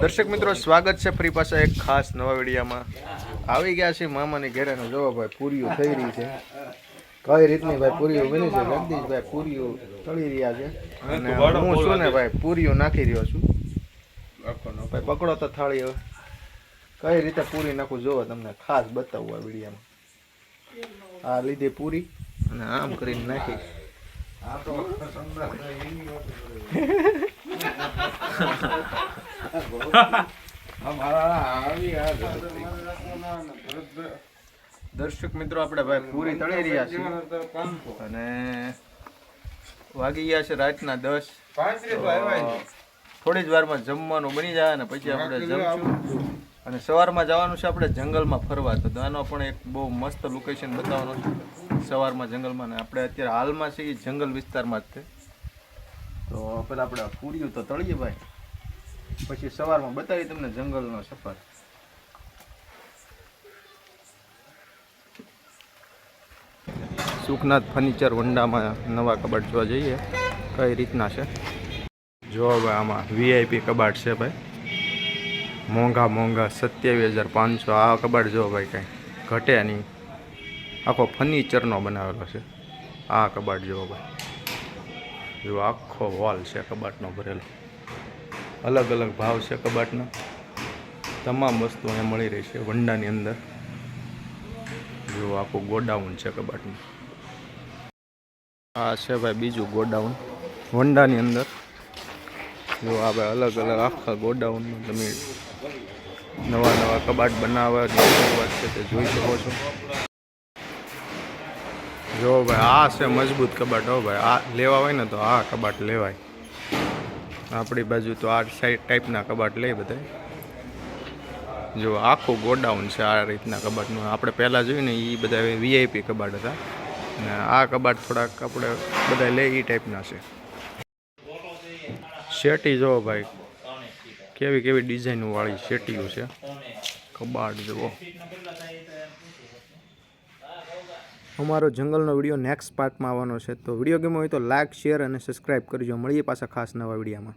દર્શક મિત્રો સ્વાગત છે ફરી પાછા એક ખાસ નવા વિડીયામાં. આવી ગયા છે મામાની ઘેરે ને જોવો ભાઈ પૂરીઓ થઈ રહી છે. કઈ રીતની ભાઈ પૂરીઓ બની છે? જગદીશભાઈ પૂરીઓ તળી રહ્યા છે. અને હું છું ને ભાઈ પૂરીઓ નાખી રહ્યો છું. ભાઈ પકડો તો થાળી હવે. કઈ રીતે પૂરી નાખું જોવો તમને ખાસ બતાવું આ વિડીયામાં. આ લીધી પૂરી અને આમ કરીને નાખી. દર્શક મિત્રો આપણે ભાઈ પૂરી તળી રહ્યા છીએ. અને વાગી ગયા છે રાતના દસ. થોડી જ વારમાં જમવાનું બની જાય અને પછી આપણે જમશું. અને સવારમાં જવાનું છે આપણે જંગલમાં ફરવા. તો આનો પણ એક બહુ મસ્ત લોકેશન બતાવવાનું છે. સવારમાં જંગલમાં ને આપણે અત્યારે હાલમાં છે એ જંગલ વિસ્તારમાં જ છે તો પેલા આપણે પૂરીઓ તો તળીએ ભાઈ. પછી સવારમાં બતાવી તમને જંગલનો સફર. સુખનાથ ફર્નિચર વંડામાં નવા કબાટ જોવા જઈએ. કઈ રીતના છે? જો ભાઈ આમાં વીઆઈપી કબાટ છે ભાઈ. મોંઘા મોંઘા સત્યાવીસ હજાર પાંચસો. આ કબાટ જો ભાઈ કાંઈ ઘટે નહીં. આખો ફર્નિચરનો બનાવેલો છે. આ કબાટ જુઓ ભાઈ. જો આખો વોલ છે કબાટનો ભરેલો. અલગ અલગ ભાવ છે કબાટના. તમામ વસ્તુ અહીંયા મળી રહી છે વંડાની અંદર. જો આખું ગોડાઉન છે કબાટનું. આ છે ભાઈ બીજું ગોડાઉન, વંડાની અંદર. જો આ ભાઈ અલગ અલગ આખા ગોડાઉનમાં તમે નવા નવા કબાટ બનાવવા છે તે જોઈ શકો છો. જો ભાઈ આ છે મજબૂત કબાટ, હો ભાઈ. આ લેવા હોય ને તો આ કબાટ લેવાય. આપણી બાજુ તો આ સાઈડ ટાઈપના કબાટ લે બધા. જો આખું ગોડાઉન છે આ રીતના કબાટનું. આપણે પહેલાં જોયું ને એ બધા વીઆઈપી કબાટ હતા. અને આ કબાટ થોડાક આપણે બધા લે એ ટાઈપના છે. શેટી જુઓ ભાઈ, કેવી કેવી ડિઝાઇનવાળી શેટીઓ છે. કબાટ જુઓ. અમારો જંગલનો વીડિયો નેક્સ્ટ પાર્ટમાં આવવાનો છે. તો વીડિયો ગેમ હોય તો લાઇક શેર અને સબસ્ક્રાઈબ કરજો. મળીએ પાછા ખાસ નવા વિડીયોમાં.